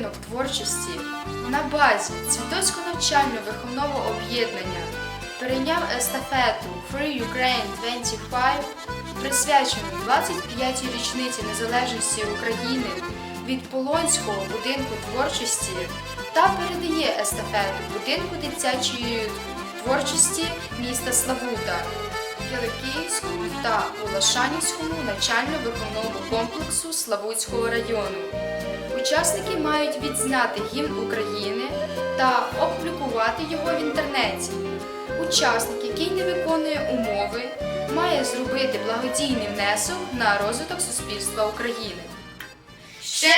на базі Цвітоцького навчально-виховного об'єднання перейняв естафету Free Ukraine 25, присвячену 25-й річниці незалежності України від Полонського будинку творчості та передає естафету будинку дитячої творчості міста Славута Киликіївському та Улашанівському навчально-виховному комплексу Славутського району. Учасники мають відзнати гімн України та опублікувати його в інтернеті. Учасник, який не виконує умови, має зробити благодійний внесок на розвиток суспільства України. Ще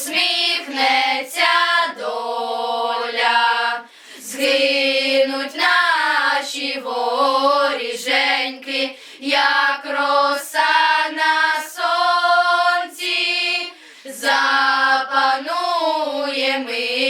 усміхнеться доля. Згинуть наші воріженьки, як роса на сонці, запанує ми,